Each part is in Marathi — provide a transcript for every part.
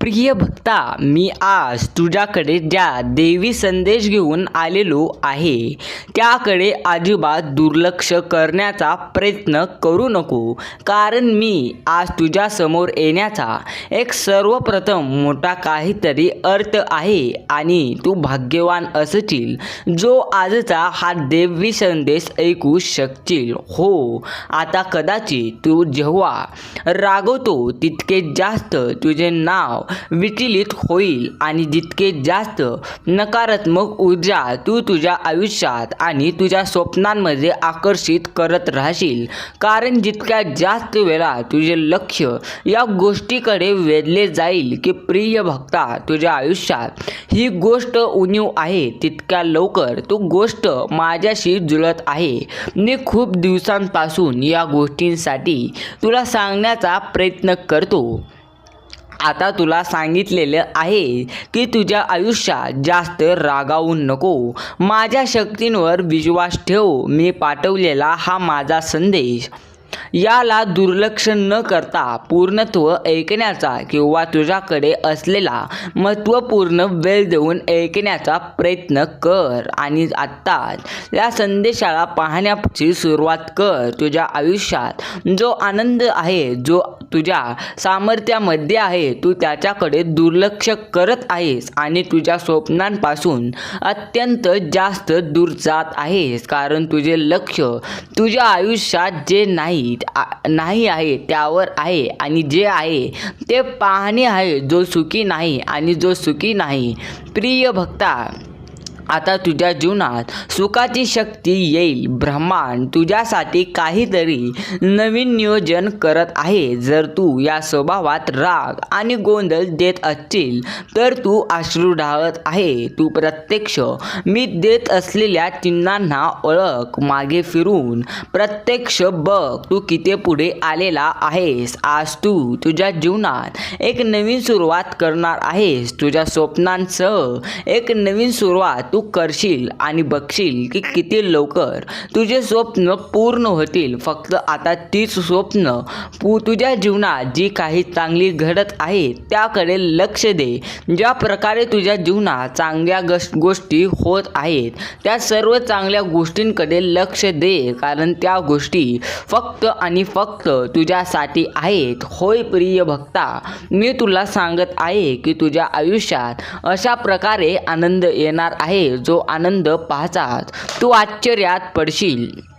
प्रिय भक्ता मी आज तुझ्याकडे ज्या देवी संदेश घेऊन आलेलो आहे त्याकडे अजिबात दुर्लक्ष करण्याचा प्रयत्न करू नको. कारण मी आज तुझ्यासमोर येण्याचा एक सर्वप्रथम मोठा काहीतरी अर्थ आहे आणि तू भाग्यवान असशील जो आजचा हा देवी संदेश ऐकू शकशील. हो आता कदाचित तू जेव्हा रागवतो तितके जास्त तुझे नाव विचलित होईल आणि जितके जास्त नकारात्मक ऊर्जा तू तुझ्या आयुष्यात आणि तुझ्या स्वप्नांमध्ये आकर्षित करत राहशील. कारण जितक्या जास्त वेळा तुझे लक्ष या गोष्टीकडे वेधले जाईल की प्रिय भक्ता तुझ्या आयुष्यात ही गोष्ट उणीव आहे तितक्या लवकर तू गोष्ट माझ्याशी जुळत आहे. मी खूप दिवसांपासून या गोष्टींसाठी तुला सांगण्याचा प्रयत्न करतो. आता तुला सांगितलेलं आहे की तुझ्या आयुष्यात जास्त रागावू नको. माझ्या शक्तींवर विश्वास ठेव. मी पाठवलेला हा माझा संदेश. याला दुर्लक्ष न करता पूर्णत्व ऐकण्याचा किंवा तुझ्याकडे असलेला महत्त्वपूर्ण वेळ देऊन ऐकण्याचा प्रयत्न कर आणि आत्ता या संदेशाला पाहण्याची सुरुवात कर. तुझ्या आयुष्यात जो आनंद आहे जो तुझ्या सामर्थ्यामध्ये आहे तू त्याच्याकडे दुर्लक्ष करत आहेस आणि तुझ्या स्वप्नांपासून अत्यंत जास्त दूर जात आहेस. कारण तुझे लक्ष तुझ्या आयुष्यात जे नाही नाही नाही आहे त्यावर आहे आणि जे आहे ते पाहणे आहे जो सुखी नाही आणि जो सुखी नाही. प्रिय भक्ता आता तुझ्या जीवनात सुखाची शक्ती येईल. ब्रह्मांड तुझ्यासाठी काहीतरी नवीन नियोजन करत आहे. जर तू या स्वभावात राग आणि गोंधळ देत असशील तर तू अश्रू ढाळत आहे. तू प्रत्यक्ष मी देत असलेल्या चिन्हांना ओळख. मागे फिरून प्रत्यक्ष बघ तू किती पुढे आलेला आहेस. आज तू तुझ्या जीवनात एक नवीन सुरुवात करणार आहेस. तुझ्या स्वप्नांसह एक नवीन सुरुवात तू तू करशील आणि बघशील की किती लवकर तुझे स्वप्न पूर्ण होतील. फक्त आता तीच स्वप्न पू तुझ्या जीवनात जी काही चांगली घडत आहे त्याकडे लक्ष दे. ज्या प्रकारे तुझ्या जीवनात चांगल्या गस गोष्टी होत आहेत त्या सर्व चांगल्या गोष्टींकडे लक्ष दे. कारण त्या गोष्टी फक्त आणि फक्त तुझ्यासाठी आहेत. होय प्रिय भक्ता मी तुला सांगत आहे की तुझ्या आयुष्यात अशा प्रकारे आनंद येणार आहे. जो आनंद पाहताच तू आश्चर्यात पडशील.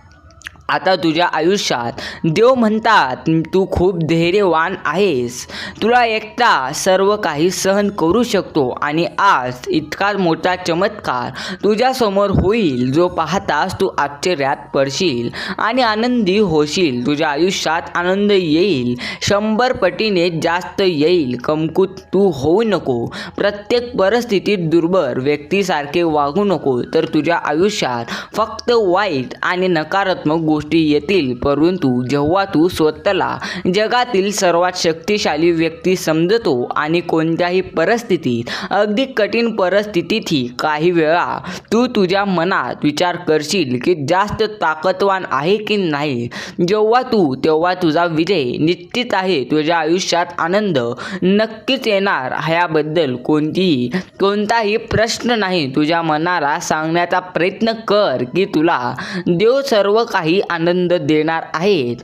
आता तुझ्या आयुष्यात देव म्हणतात तू खूप धैर्यवान आहेस. तुला एकटा सर्व काही सहन करू शकतो आणि आज इतका मोठा चमत्कार तुझ्यासमोर होईल जो पाहताच तू आश्चर्यात पडशील आणि आनंदी होशील. तुझ्या आयुष्यात आनंद येईल शंभर पटीने जास्त येईल. कमकुत तू होऊ नको प्रत्येक परिस्थितीत दुर्बल व्यक्तीसारखे वागू नको. तर तुझ्या आयुष्यात फक्त वाईट आणि नकारात्मक गोष्टी गोष्टी येतील परंतु जेव्हा तू स्वतःला जगातील सर्वात शक्तिशाली व्यक्ती समजतो आणि कोणत्याही परिस्थितीत अगदी कठीण परिस्थितीतही काही वेळा तू तुझ्या मनात विचार करशील की जास्त ताकदवान आहे की नाही. जेव्हा तू तेव्हा तुझा विजय निश्चित आहे तुझ्या आयुष्यात आनंद नक्कीच येणार. ह्याबद्दल कोणतीही कोणताही प्रश्न नाही. तुझ्या मनाला सांगण्याचा प्रयत्न कर की तुला देव सर्व काही आनंद देणार आहेत.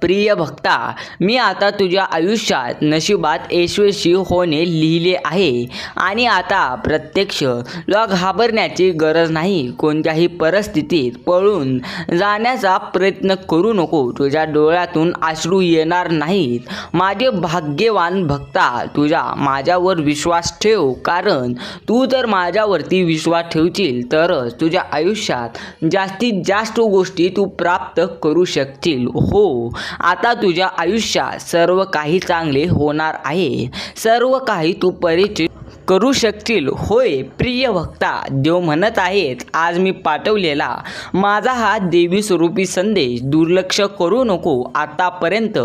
प्रिय भक्ता मी आता तुझ्या आयुष्यात नशिबात यशस्वी होणे लिहिले आहे. आणि आता प्रत्यक्ष तुला घाबरण्याची गरज नाही. कोणत्याही परिस्थितीत पळून जाण्याचा प्रयत्न करू नको. तुझ्या डोळ्यातून आश्रू येणार नाहीत. माझे भाग्यवान भक्ता तुझ्या माझ्यावर विश्वास ठेव. कारण तू जर माझ्यावरती विश्वास ठेवशील तरच तुझ्या आयुष्यात जास्तीत जास्त गोष्टी तू प्राप्त करू शकशील. हो आता तुझ्या आयुष्यात सर्व काही चांगले होणार आहे. सर्व काही तू परिचित करू शकशील. होय प्रिय भक्ता देव म्हणत आहेत आज मी पाठवलेला माझा हा देवी स्वरूपी संदेश दुर्लक्ष करू नको आतापर्यंत.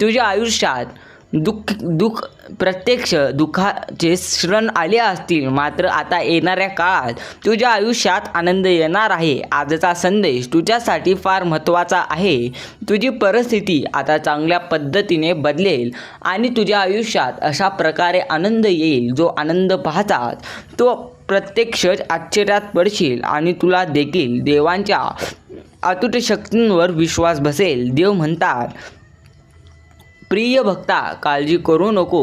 तुझ्या आयुष्यात दुःख दुःख प्रत्यक्ष दुःखाचे क्षण आले असतील मात्र आता येणाऱ्या काळात तुझ्या आयुष्यात आनंद येणार आहे. आजचा संदेश तुझ्यासाठी फार महत्त्वाचा आहे. तुझी परिस्थिती आता चांगल्या पद्धतीने बदलेल आणि तुझ्या आयुष्यात अशा प्रकारे आनंद येईल जो आनंद पाहतात तो प्रत्यक्षच आश्चर्यात पडशील आणि तुला देखील देवांच्या अतुट शक्तींवर विश्वास बसेल. देव म्हणतात प्रिय भक्ता काळजी करू नको.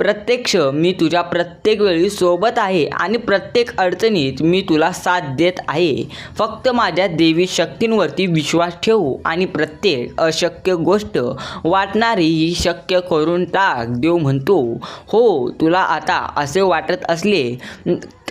प्रत्यक्ष मी तुझ्या प्रत्येक वेळी सोबत आहे आणि प्रत्येक अडचणीत मी तुला साथ देत आहे. फक्त माझ्या देवी शक्तींवरती विश्वास ठेवू आणि प्रत्येक अशक्य गोष्ट वाटणारी ही शक्य करून टाक देव म्हणतो. हो तुला आता असे वाटत असले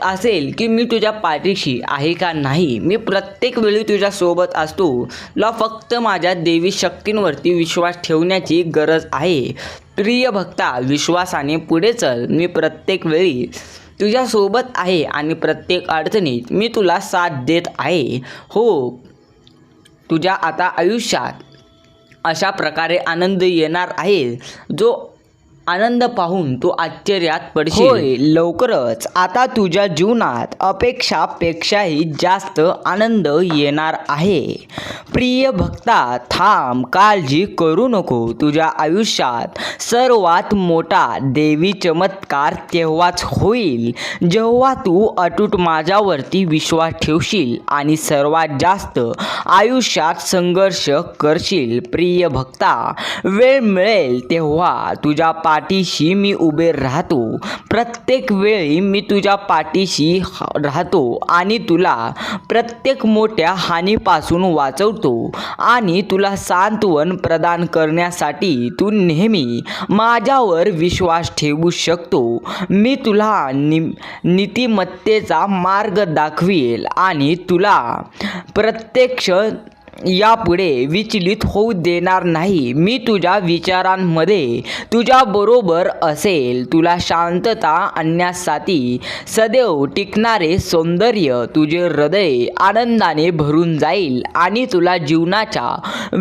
असेल की मी तुझ्या पाठीशी आहे का नाही? मी प्रत्येक वेळी तुझ्या सोबत असतो. तुला फक्त माझ्या देवी शक्तींवरती विश्वास ठेवण्याची गरज आहे. प्रिय भक्ता विश्वासाने पुढे चल. मी प्रत्येक वेळी तुझ्यासोबत आहे आणि प्रत्येक अडचणीत मी तुला साथ देत आहे. हो तुझ्या आता आयुष्यात अशा प्रकारे आनंद येणार आहे जो आनंद पाहून तू आश्चर्यात पडशील. लवकरच. आता तुझ्या जीवनात अपेक्षापेक्षाही जास्त आनंद येणार आहे. प्रिय भक्ता थांब काळजी करू नको. तुझ्या आयुष्यात सर्वात मोठा देवी चमत्कार तेव्हाच होईल. जेव्हा तू अटूट माझ्यावरती विश्वास ठेवशील आणि सर्वात जास्त आयुष्यात संघर्ष करशील. प्रिय भक्ता वेळ मिळेल तेव्हा तुझ्या पाठीशी मी उभे राहतो. प्रत्येक वेळी मी तुझ्या पाठीशी राहतो आणि तुला प्रत्येक मोठ्या हानीपासून वाचवतो आणि तुला सांत्वन प्रदान करण्यासाठी तू नेहमी माझ्यावर विश्वास ठेवू शकतो. मी तुला नि नीतिमत्तेचा मार्ग दाखवील आणि तुला प्रत्यक्ष यापुढे विचलित होऊ देणार नाही. मी तुझ्या विचारांमध्ये तुझ्याबरोबर असेल. तुला शांतता आणण्यासाठी सदैव टिकणारे सौंदर्य तुझे हृदय आनंदाने भरून जाईल आणि तुला जीवनाच्या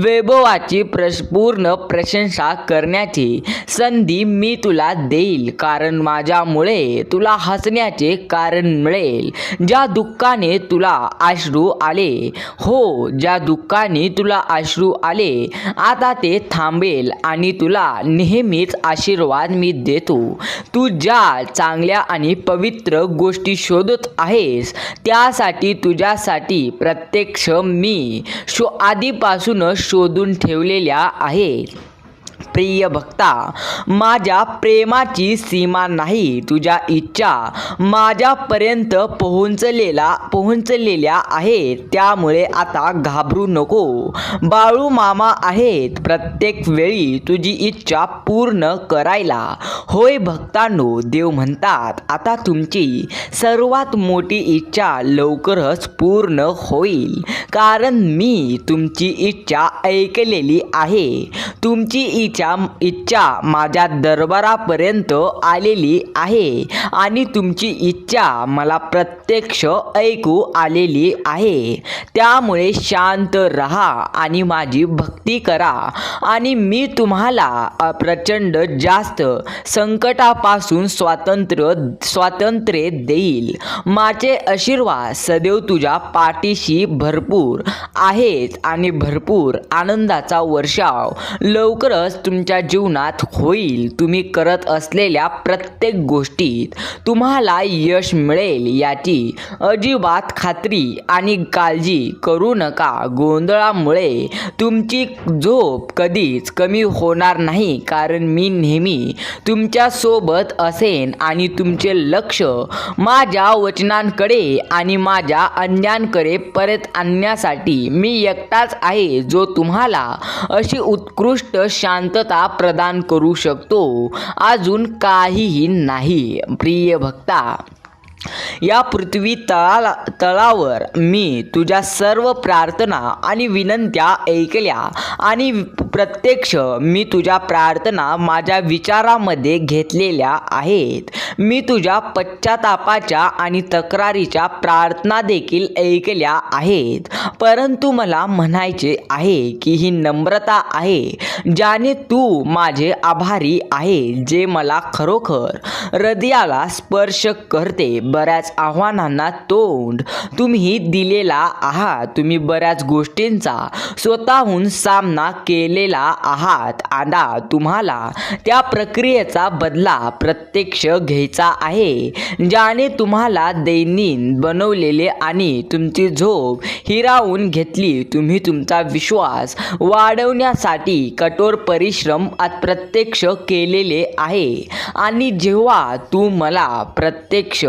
वैभवाची प्रश पूर्ण प्रशंसा करण्याची संधी मी तुला देईल. कारण माझ्यामुळे तुला हसण्याचे कारण मिळेल. ज्या दुःखाने तुला आश्रू आले हो ज्या दुःख दुःखाने तुला अश्रू आले आता ते थांबेल आणि तुला नेहमीच आशीर्वाद मी देतो. तू ज्या चांगल्या आणि पवित्र गोष्टी शोधत आहेस त्यासाठी तुझ्यासाठी प्रत्यक्ष मी शो आधीपासूनच शोधून ठेवलेल्या आहेत. प्रिय भक्ता माझ्या प्रेमाची सीमा नाही तुझ्या इच्छा माझ्यापर्यंत पोहोचलेला पोहोचलेल्या आहेत. त्यामुळे आता घाबरू नको. बाळू मामा आहेत. प्रत्येक वेळी तुझी इच्छा पूर्ण करायला. होय भक्तांनो देव म्हणतात आता तुमची सर्वात मोठी इच्छा लवकरच पूर्ण होईल. कारण मी तुमची इच्छा ऐकलेली आहे. तुमची इच्छा इच्छा माझ्या दरबारापर्यंत आलेली आहे आणि तुमची इच्छा मला प्रत्यक्ष ऐकू आलेली आहे. त्यामुळे शांत रहा आणि माझी भक्ती करा आणि मी तुम्हाला प्रचंड जास्त संकटापासून स्वातंत्र्य स्वातंत्र्य देईल. माझे आशीर्वाद सदैव तुझ्या पाठीशी भरपूर आहेत आणि भरपूर आनंदाचा वर्षाव. लवकरच तुमच्या जीवनात होईल. तुम्ही करत असलेल्या प्रत्येक गोष्टीत तुम्हाला यश मिळेल याची अजिबात खात्री आणि काळजी करू नका. गोंधळामुळे तुमची झोप कधीच कमी होणार नाही कारण मी नेहमी तुमच्यासोबत असेन आणि तुमचे लक्ष माझ्या वचनांकडे आणि माझ्या अन्यांकडे परत आणण्यासाठी मी एकटाच आहे जो तुम्हाला अशी उत्कृष्ट शांत शांतता प्रदान करू शकतो. अजून काहीही नाही प्रिय भक्ता. या पृथ्वी तळाला तळावर मी तुझ्या सर्व प्रार्थना आणि विनंत्या ऐकल्या आणि प्रत्यक्ष मी तुझ्या प्रार्थना माझ्या विचारामध्ये घेतलेल्या आहेत. मी तुझ्या पश्चातापाच्या आणि तक्रारीच्या प्रार्थना देखील ऐकल्या आहेत. परंतु मला म्हणायचे आहे की ही नम्रता आहे ज्याने तू माझे आभारी आहे जे मला खरोखर हृदयाला स्पर्श करते. बऱ्याच आव्हानांना तोंड. तुम्ही दिलेला आहात. तुम्ही बऱ्याच गोष्टींचा स्वतःहून सामना केलेला आहात. आता तुम्हाला त्या प्रक्रियेचा बदला प्रत्यक्ष घ्यायचा आहे ज्याने तुम्हाला दैनिन बनवलेले आणि तुमची झोप हिरावून घेतली. तुम्ही तुमचा विश्वास वाढवण्यासाठी कठोर परिश्रम प्रत्यक्ष केलेले आहे. आणि जेव्हा तू मला प्रत्यक्ष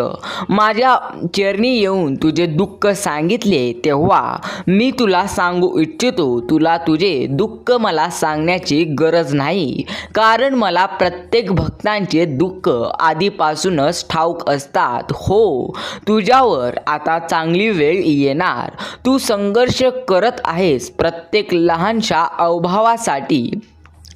माझ्या चरणी येऊन तुझे दुःख सांगितले तेव्हा मी तुला सांगू इच्छितो. तुला तुझे दुःख मला सांगण्याची गरज नाही. कारण मला प्रत्येक भक्तांचे दुःख आधीपासूनच ठाऊक असतात. हो तुझ्यावर आता चांगली वेळ येणार. तू संघर्ष करत आहेस प्रत्येक लहानशा अवभावासाठी.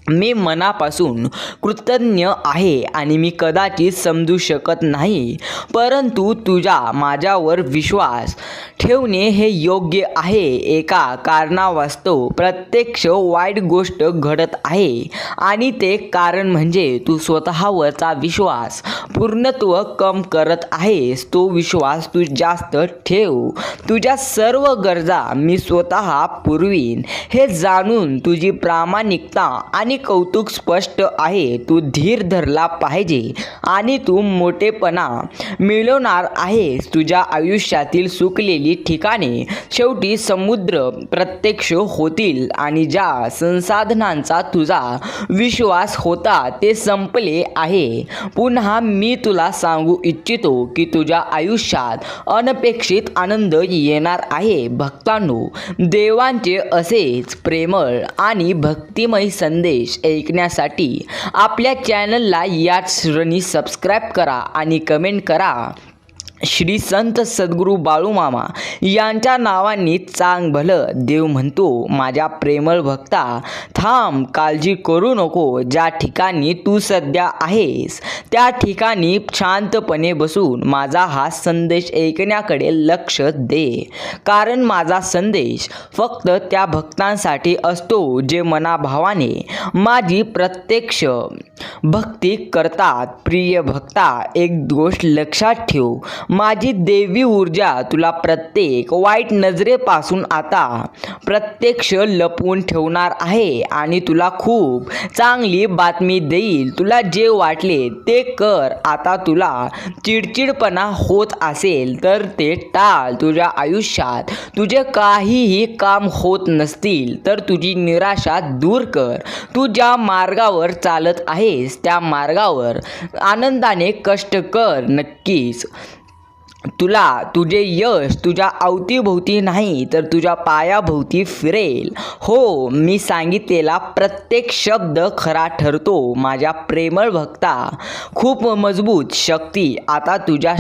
मी मनापासून कृतज्ञ आहे आणि मी कदाचित समजू शकत नाही परंतु तुझा माझ्यावर विश्वास ठेवणे हे योग्य आहे. एका कारणावास्तव प्रत्यक्ष वाईट गोष्ट घडत आहे आणि ते कारण म्हणजे तू स्वतःवरचा विश्वास पूर्णत्व कम करत आहेस. तो विश्वास तू जास्त ठेव. तुझ्या सर्व गरजा मी स्वतः पुरवीन. हे जाणून तुझी प्रामाणिकता आणि कौतुक स्पष्ट आहे. तू धीर धरला पाहिजे आणि तू मोठेपणा मिळवणार आहेस. तुझ्या आयुष्यातील सुकलेली ठिकाणे शेवटी समुद्र प्रत्यक्ष होतील आणि ज्या संसाधनांचा तुझा विश्वास होता ते संपले आहे. पुन्हा मी तुला सांगू इच्छितो की तुझ्या आयुष्यात अनपेक्षित आनंद येणार आहे. भक्तांनो देवांचे असेच प्रेमळ आणि भक्तिमय संदेश संदेश ऐकण्यासाठी आपल्या चॅनलला याच श्रेणी सबस्क्राईब करा आणि कमेंट करा. श्री संत सद्गुरू बाळूमामा यांच्या नावांनी चांग भलं. देव म्हणतो माझ्या प्रेमळ भक्ता थांब काळजी करू नको. ज्या ठिकाणी तू सध्या आहेस त्या ठिकाणी शांतपणे बसून माझा हा संदेश ऐकण्याकडे लक्ष दे. कारण माझा संदेश फक्त त्या भक्तांसाठी असतो जे मनाभावाने माझी प्रत्यक्ष भक्ती करतात. प्रिय भक्ता एक गोष्ट लक्षात ठेव. माझी देवी ऊर्जा तुला प्रत्येक वाईट नजरेपासून आता प्रत्यक्ष लपवून ठेवणार आहे आणि तुला खूप चांगली बातमी देईल. तुला जे वाटले ते कर. आता तुला चिडचिडपणा होत असेल तर ते टाळ. तुझ्या आयुष्यात तुझे काहीही काम होत नसतील तर तुझी निराशा दूर कर. तू ज्या मार्गावर चालत आहेस त्या मार्गावर आनंदाने कष्ट कर. नक्कीच तुला तुझे यश तुझ्या अवतीभोवती नाही तर तुझ्या पायाभोवती फिरेल. हो मी सांगितलेला प्रत्येक शब्द खरा ठरतो माझ्या प्रेमळ भक्ता. खूप मजबूत शक्ती आता तुझ्या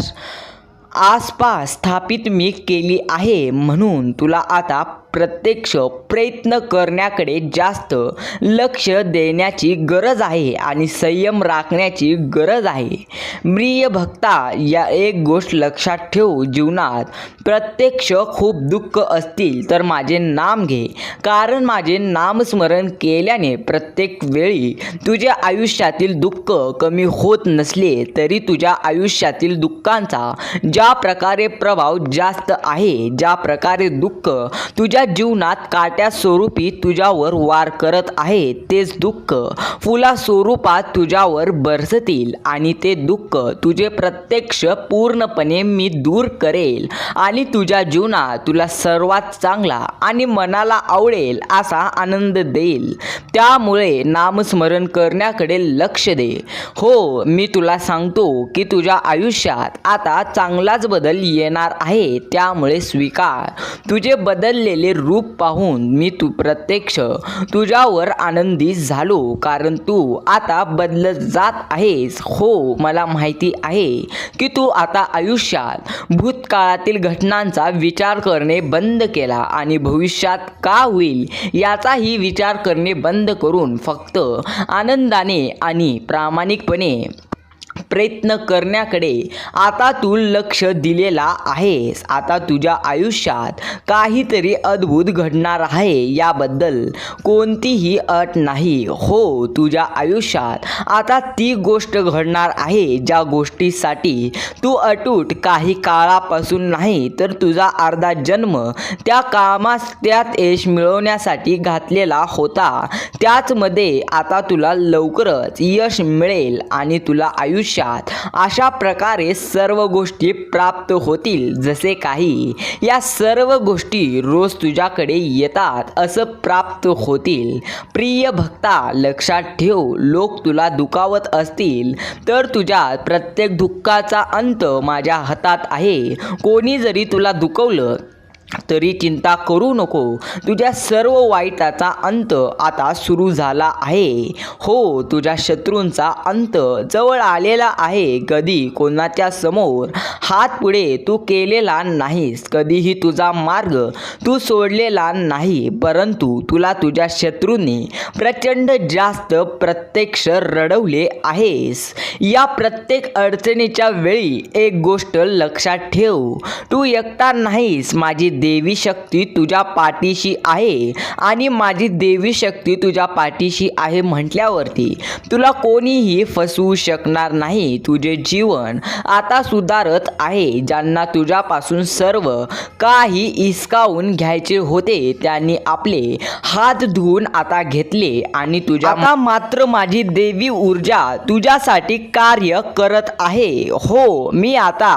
आसपास स्थापित मी केली आहे म्हणून तुला आता प्रत्यक्ष प्रयत्न करण्याकडे जास्त लक्ष देण्याची गरज आहे आणि संयम राखण्याची गरज आहे. प्रिय भक्ता या एक गोष्ट लक्षात ठेवू. जीवनात प्रत्यक्ष खूप दुःख असतील तर माझे नाम घे. कारण माझे नामस्मरण केल्याने प्रत्येक वेळी तुझ्या आयुष्यातील दुःख कमी होत नसले तरी तुझ्या आयुष्यातील दुःखांचा ज्या प्रकारे प्रभाव जास्त आहे ज्या प्रकारे दुःख तुझ्या जीवनात काट्या स्वरूपी तुझ्यावर वार करत आहे तेच दुःख. फुला स्वरूपात तुझ्यावर बरसतील आणि ते दुःख तुझे प्रत्यक्ष पूर्णपणे मी दूर करेल आणि तुझ्या जीवनात तुला सर्वात चांगला आणि मनाला आवडेल असा आनंद देईल. त्यामुळे नामस्मरण करण्याकडे लक्ष दे. हो मी तुला सांगतो की तुझ्या आयुष्यात आता चांगलाच बदल येणार आहे त्यामुळे स्वीकार. तुझे बदललेले रूप पाहून मी तू प्रत्यक्ष तुझ्यावर आनंदी झालो. कारण तू आता बदलत जात आहेस. हो मला माहिती आहे की तू आता आयुष्यात भूतकाळातील घटनांचा विचार करणे बंद केला आणि भविष्यात का होईल याचाही विचार करणे बंद करून फक्त आनंदाने आणि प्रामाणिकपणे प्रयत्न करण्याकडे आता तू लक्ष दिलेला आहेस. आता तुझ्या आयुष्यात काहीतरी अद्भुत घडणार आहे. याबद्दल कोणतीही अट नाही. हो तुझ्या आयुष्यात आता ती गोष्ट घडणार आहे. ज्या गोष्टीसाठी तू अटूट काही काळापासून नाही तर तुझा अर्धा जन्म त्या कामास त्यात यश मिळवण्यासाठी घातलेला होता. त्याचमध्ये आता तुला लवकरच यश मिळेल आणि तुला आयुष्य आयुष्यात अशा प्रकारे सर्व गोष्टी प्राप्त होतील जसे काही. या सर्व गोष्टी रोज तुझ्याकडे येतात असं प्राप्त होतील. प्रिय भक्ता लक्षात ठेव लोक तुला दुखावत असतील तर तुझ्या प्रत्येक दुःखाचा अंत माझ्या हातात आहे. कोणी जरी तुला दुखवलं तरी चिंता करू नको. तुझ्या सर्व वाईटाचा अंत आता सुरू झाला आहे. हो तुझ्या शत्रूंचा अंत जवळ आलेला आहे. कधी कोणाच्या समोर हात पुढे तू केलेला नाहीस. कधीही तुझा मार्ग तू सोडलेला नाही. परंतु तुला तुझ्या शत्रूंनी प्रचंड जास्त प्रत्यक्ष रडवले आहेस. या प्रत्येक अडचणीच्या वेळी एक गोष्ट लक्षात ठेव. तू एकटा नाहीस. माझी देवी शक्ती तुझ्या पाठीशी आहे आणि माझी देवी शक्ती तुझ्या पाठीशी आहे म्हटल्यावरती तुला कोणीही फसवू शकणार नाही तुझे जीवन आता सुधारत आहे. ज्यांना तुझ्यापासून सर्व काही इसकावून घ्यायचे होते त्यांनी आपले हात धुवून आता घेतले आणि तुझ्या आता मात्र माझी देवी ऊर्जा तुझ्यासाठी कार्य करत आहे. हो मी आता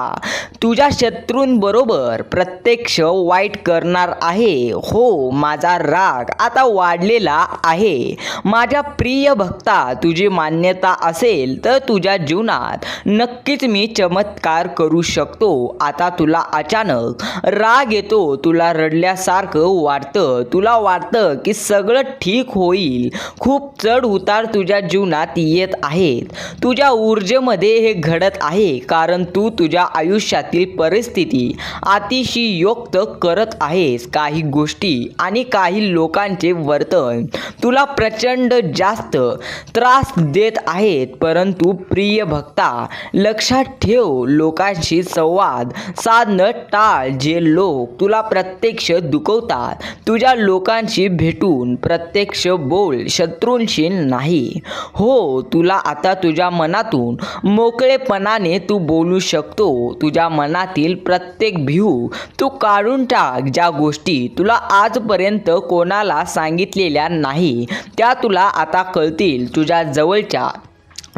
तुझ्या शत्रूंबरोबर प्रत्यक्ष वाईट करणार आहे. हो माझा राग आता वाढलेला आहे. माझ्या प्रिय भक्ता तुझी मान्यता असेल तर तुझ्या जीवनात नक्कीच मी चमत्कार करू शकतो. आता तुला अचानक राग येतो. तुला रडल्यासारखं वाटतं. तुला वाटतं की सगळं ठीक होईल. खूप चढ उतार तुझ्या जीवनात येत आहेत. तुझ्या ऊर्जेमध्ये हे घडत आहे. कारण तू तुझ्या आयुष्यातील परिस्थिती अतिशयोक्त करत आहेस काही गोष्टी आणि काही लोकांचे वर्तन. तुला प्रचंड जास्त त्रास देत आहेत परंतु प्रिय भक्ता लक्षात ठेव लोकांशी संवाद साधणं टाळ. जे लोक तुला प्रत्यक्ष दुखवतात तुझ्या लोकांशी भेटून प्रत्यक्ष बोल शत्रूंशी नाही. हो तुला आता तुझ्या मनातून मोकळेपणाने तू बोलू शकतो. तुझ्या मनातील प्रत्येक भिऊ तू काढून टाक ज्या गोष्टी तुला आजपर्यंत कोणाला सांगितलेल्या नाही त्या तुला आता कळतील. तुझ्या जवळच्या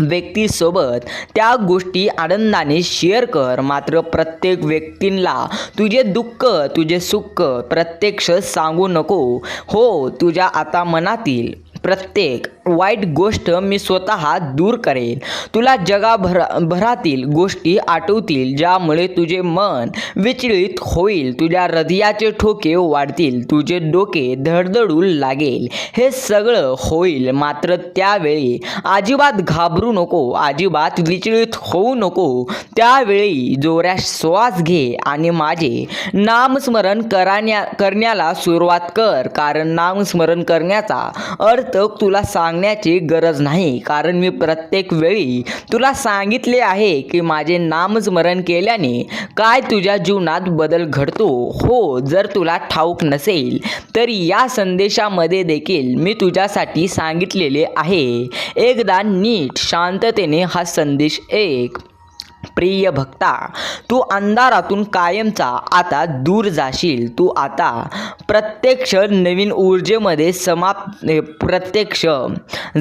व्यक्तीसोबत त्या गोष्टी आनंदाने शेअर कर. मात्र प्रत्येक व्यक्तींना तुझे दुःख तुझे सुख प्रत्यक्ष सांगू नको. हो तुझ्या आता मनातील प्रत्येक वाईट गोष्ट मी स्वतः दूर करेन. तुला जगाभर भरातील गोष्टी आठवतील ज्यामुळे तुझे मन विचलित होईल तुझ्या हृदयाचे ठोके वाढतील तुझे डोके धडधडू लागेल. हे सगळं होईल मात्र त्यावेळी अजिबात घाबरू नको अजिबात विचलित होऊ नको. त्यावेळी जोऱ्या श्वास घे आणि माझे नामस्मरण करण्या करण्याला सुरुवात कर कारण नामस्मरण करण्याचा अर्थ तुला सांग सांगण्याची गरज नाही. कारण मी प्रत्येक वेळी तुला सांगितले आहे की माझे नामस्मरण केल्याने काय तुझ्या जीवनात बदल घडतो? हो जर तुला ठाऊक नसेल तर या संदेशामध्ये देखील मी तुझ्यासाठी सांगितलेले आहे. एकदा नीट शांततेने हा संदेश एक. प्रिय भक्ता तू अंधारातून कायमचा आता दूर जाशील. तू आता प्रत्यक्ष नवीन ऊर्जेमध्ये समाप प्रत्यक्ष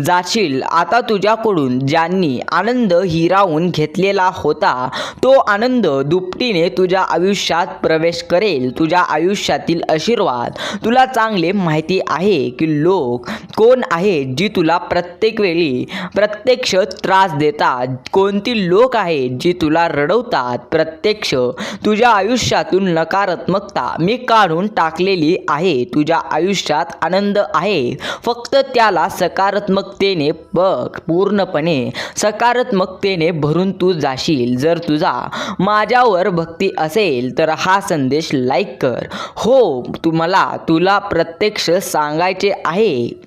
जाशील. आता तुझ्याकडून ज्यांनी आनंद हिरावून घेतलेला होता तो आनंद दुपटीने तुझ्या आयुष्यात प्रवेश करेल. तुझ्या आयुष्यातील आशीर्वाद तुला चांगले माहिती आहे की लोक कोण आहेत जी तुला प्रत्येक वेळी प्रत्यक्ष त्रास देतात. कोणती लोक आहेत जी तुला रडवतात प्रत्यक्ष. तुझ्या आयुष्यातून नकारात्मकता मी काढून टाकलेली आहे. तुझ्या आयुष्यात आनंद आहे. फक्त त्याला सकारात्मकतेने बघ पूर्णपणे. सकारात्मकतेने भरून तू जाशील. जर तुझा माझ्यावर भक्ती असेल तर हा संदेश लाईक कर. हो तुम्हाला तुला प्रत्यक्ष सांगायचे आहे.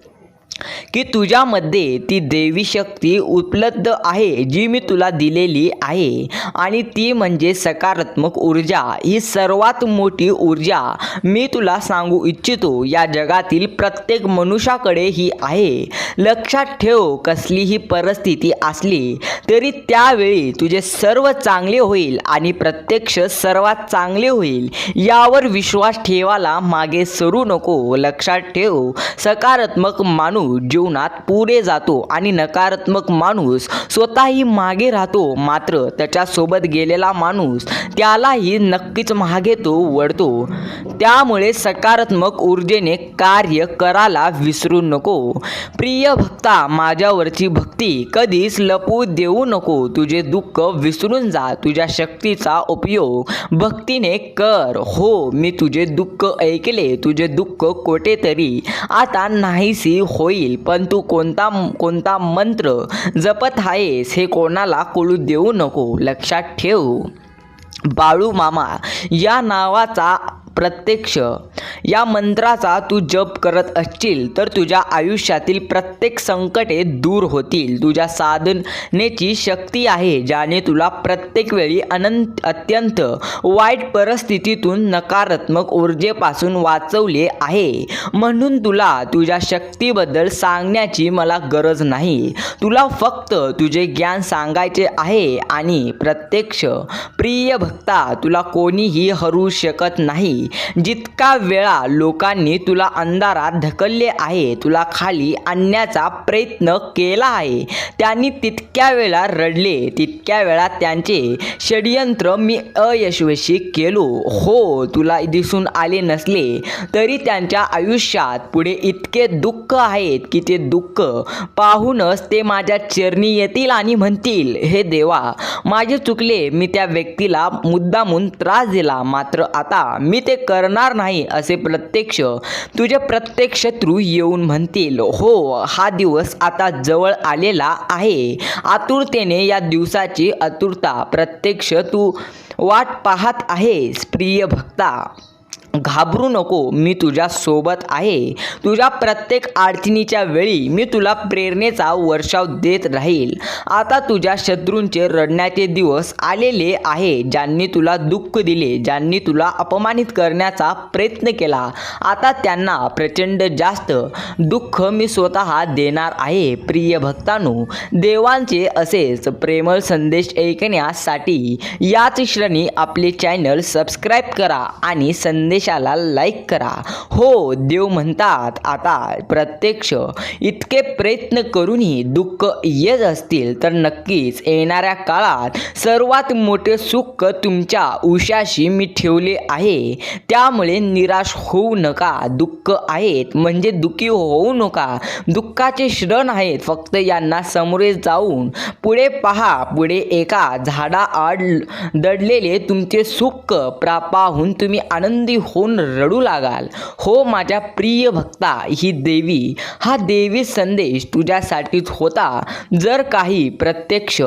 की तुझ्यामध्ये ती देवी शक्ती उपलब्ध आहे जी मी तुला दिलेली आहे. आणि ती म्हणजे सकारात्मक ऊर्जा. ही सर्वात मोठी ऊर्जा मी तुला सांगू इच्छितो. या जगातील प्रत्येक मनुष्याकडे ही आहे. लक्षात ठेव कसलीही परिस्थिती असली तरी त्यावेळी तुझे सर्व चांगले होईल आणि प्रत्यक्ष सर्वात चांगले होईल. यावर विश्वास ठेवायला मागे सरू नको. लक्षात ठेव सकारात्मक माणूस जीवनात पुढे जातो आणि नकारात्मक माणूस स्वतःही मागे राहतो. मात्र त्याच्यासोबत गेलेला माणूस त्यालाही नक्कीच मागे तो वळतो. त्यामुळे सकारात्मक ऊर्जेने कार्य करायला विसरू नको. प्रिय भक्ता माझ्यावरची भक्ती कधीच लपू देऊ नको. तुझे दुःख विसरून जा. तुझ्या शक्तीचा उपयोग भक्तीने कर. हो मी तुझे दुःख ऐकले. तुझे दुःख कोठेतरी आता नाहीसी होईल. पण तू कोणता कोणता मंत्र जपत आहेस हे कोणाला कळू देऊ नको? लक्षात ठेव. बाळू मामा या नावाचा प्रत्यक्ष. या मंत्राचा तू जप करत असशील तर तुझ्या आयुष्यातील प्रत्येक संकटे दूर होतील. तुझ्या साधनेची शक्ती आहे ज्याने तुला प्रत्येक वेळी अनंत अत्यंत वाईट परिस्थितीतून नकारात्मक ऊर्जेपासून वाचवले आहे. म्हणून तुला तुझ्या शक्तीबद्दल सांगण्याची मला गरज नाही. तुला फक्त तुझे ज्ञान सांगायचे आहे आणि प्रत्यक्ष प्रिय भक्ता तुला कोणीही हरू शकत नाही. जितका वेळा लोकांनी तुला अंधारात ढकलले आहे तुला खाली आणण्याचा प्रयत्न केला आहे त्यांनी तितक्या वेळा रडले तितक्या वेळा त्यांचे षडयंत्र मी अयशस्वी केलो. हो तुला दिसून आले नसले तरी त्यांच्या आयुष्यात पुढे इतके दुःख आहेत की ते दुःख पाहूनच ते माझ्या चरणी येतील आणि म्हणतील हे देवा माझे चुकले मी त्या व्यक्तीला मुद्दामून त्रास दिला. मात्र आता मी ते करणार नाही असे प्रत्यक्ष तुझे प्रत्येक शत्रू येऊन म्हणतील हो हा दिवस आता जवळ आलेला आहे. आतुरतेने या दिवसाची आतुरता प्रत्यक्ष तू वाट पाहत आहेस प्रिय भक्ता. घाबरू नको मी तुझ्या सोबत आहे. तुझ्या प्रत्येक अडचणीच्या वेळी मी तुला प्रेरणेचा वर्षाव देत राहील. आता तुझ्या शत्रूंचे रडण्याचे दिवस आलेले आहे ज्यांनी तुला दुःख दिले ज्यांनी तुला अपमानित करण्याचा प्रयत्न केला. आता त्यांना प्रचंड जास्त दुःख मी स्वतः देणार आहे प्रिय भक्तांनो. देवांचे असेच प्रेमळ संदेश ऐकण्यासाठी याच श्रेणी आपले चॅनल सबस्क्राईब करा आणि संदेश संदेशाला लाईक करा. हो देव म्हणतात आता प्रत्यक्ष इतके प्रयत्न करूनही दुःख येत असतील तर नक्कीच येणाऱ्या काळात सर्वात मोठे सुख तुमच्या उशाशी मी ठेवले आहे. त्यामुळे निराश होऊ नका. दुःख आहेत म्हणजे दुःखी होऊ नका. दुःखाचे क्षण आहेत फक्त यांना समोरे जाऊन पुढे पहा. पुढे एका झाडा आड दडलेले तुमचे सुख प्रा पाहून तुम्ही आनंदी होऊन रडू लागाल. हो माझ्या प्रिय भक्ता ही देवी हा देवी संदेश तुझ्यासाठीच होता. जर काही प्रत्यक्ष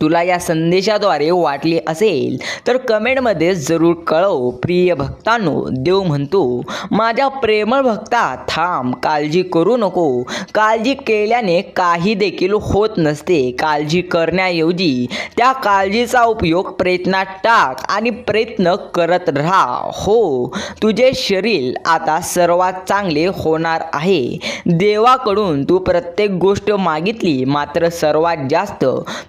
तुला या संदेशाद्वारे वाटले असेल तर कमेंटमध्ये जरूर कळव. प्रिय भक्तांनो देव म्हणतो माझ्या प्रेमळ भक्ता थांब काळजी करू नको. काळजी केल्याने काही देखील होत नसते. काळजी करण्याऐवजी त्या काळजीचा उपयोग प्रयत्नात टाक आणि प्रयत्न करत राहा. हो तुझे शरीर आता सर्वात चांगले होणार आहे. देवाकडून तू प्रत्येक गोष्ट मागितली मात्र सर्वात जास्त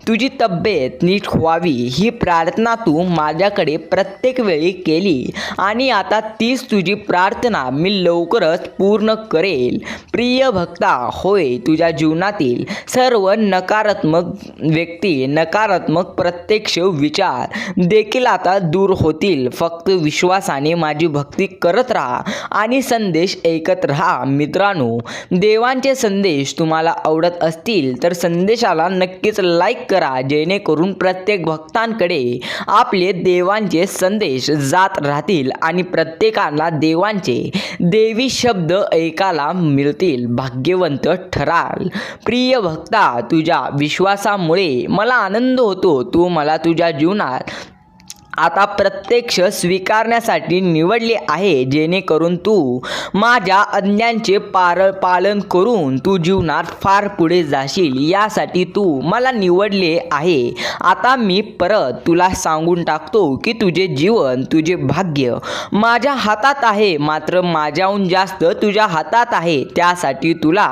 तुझी तब्येत नीट व्हावी ही प्रार्थना तू माझ्याकडे प्रत्येक वेळी केली. आणि आता तीच तुझी प्रार्थना मी लवकरच पूर्ण करेल. प्रिय भक्ता होय तुझ्या जीवनातील सर्व नकारात्मक व्यक्ती नकारात्मक प्रत्यक्ष विचार देखील आता दूर होतील. फक्त विश्वासाने माझी भक्ती करत राहा आणि संदेश ऐकत राहा. मित्रांनो देवांचे संदेश तुम्हाला आवडत असतील तर संदेशाला नक्कीच लाईक करा जे जेणेकरून प्रत्येक भक्तांकडे आपले देवांचे संदेश जात राहतील आणि प्रत्येकाला देवांचे देवी शब्द ऐकायला मिळतील भाग्यवंत ठराल. प्रिय भक्ता तुझ्या विश्वासामुळे मला आनंद होतो. तू मला तुझ्या जीवनात आता प्रत्यक्ष स्वीकारण्यासाठी निवडले आहे जेणेकरून तू माझ्या आज्ञांचे पार पालन करून तू जीवनात फार पुढे जाशील यासाठी तू मला निवडले आहे. आता मी परत तुला सांगून टाकतो की तुझे जीवन तुझे भाग्य माझ्या हातात आहे मात्र माझ्याहून जास्त तुझ्या हातात आहे त्यासाठी तुला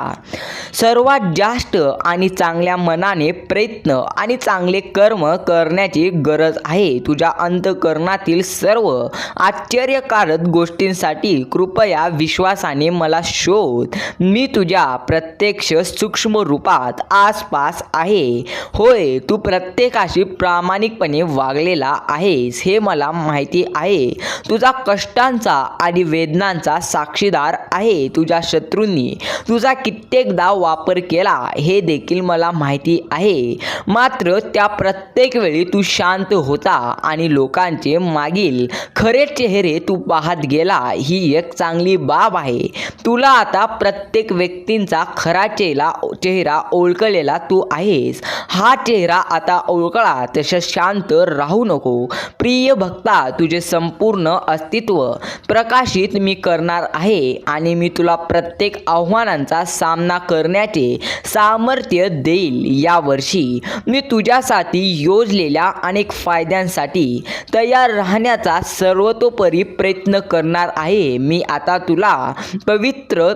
सर्वात जास्त आणि चांगल्या मनाने प्रयत्न आणि चांगले कर्म करण्याची गरज आहे. तुझ्या अंतकरणातील सर्व आश्चर्यकारक गोष्टींसाठी कृपया विश्वासाने मला शोध. मी तुझ्या प्रत्यक्ष सूक्ष्म रूपात आसपास आहे. होय तू प्रत्येकाशी प्रामाणिकपणे वागलेला आहेस हे मला माहिती आहे. तुझा कष्टांचा आणि वेदनांचा साक्षीदार आहे तुझ्या शत्रूंनी. तुझा कित्येकदा वापर केला हे देखील मला माहिती आहे. मात्र त्या प्रत्येक वेळी तू शांत होता आणि लोक लोकांचे मागील खरे चेहरे तू पाहत गेला ही एक चांगली बाब आहे. तुला आता प्रत्येक व्यक्तींचा खरा चेहरा चेहरा ओळखलेला तू आहेस. हा चेहरा आता ओळखला तसं शांत राहू नको. प्रिय भक्ता तुझे संपूर्ण अस्तित्व प्रकाशित मी करणार आहे आणि मी तुला प्रत्येक आव्हानांचा सामना करण्याचे सामर्थ्य देईल यावर्षी. मी तुझ्यासाठी योजलेल्या अनेक फायद्यांसाठी तयार राहण्याचा सर्वतोपरी प्रयत्न करणार आहे. मी आता तुला पवित्र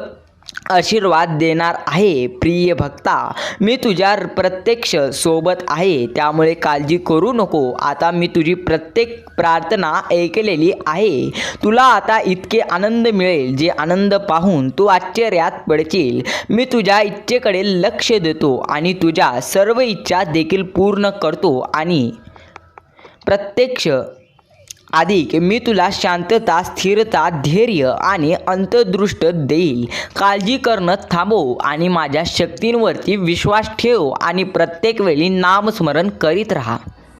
आशीर्वाद देणार आहे प्रिय भक्ता. मी तुझ्या प्रत्यक्ष सोबत आहे त्यामुळे काळजी करू नको. आता मी तुझी प्रत्येक प्रार्थना ऐकलेली आहे. तुला आता इतके आनंद मिळेल जे आनंद पाहून तू आश्चर्यात पडशील. मी तुझ्या इच्छेकडे लक्ष देतो आणि तुझ्या सर्व इच्छा देखील पूर्ण करतो आणि प्रत्यक्ष अधिक. मी तुला शांतता स्थिरता धैर्य आणि अंतर्दृष्ट देईल. काळजी करणं थांबव आणि माझ्या शक्तींवरती विश्वास ठेव आणि प्रत्येक वेळी नामस्मरण करीत राहा.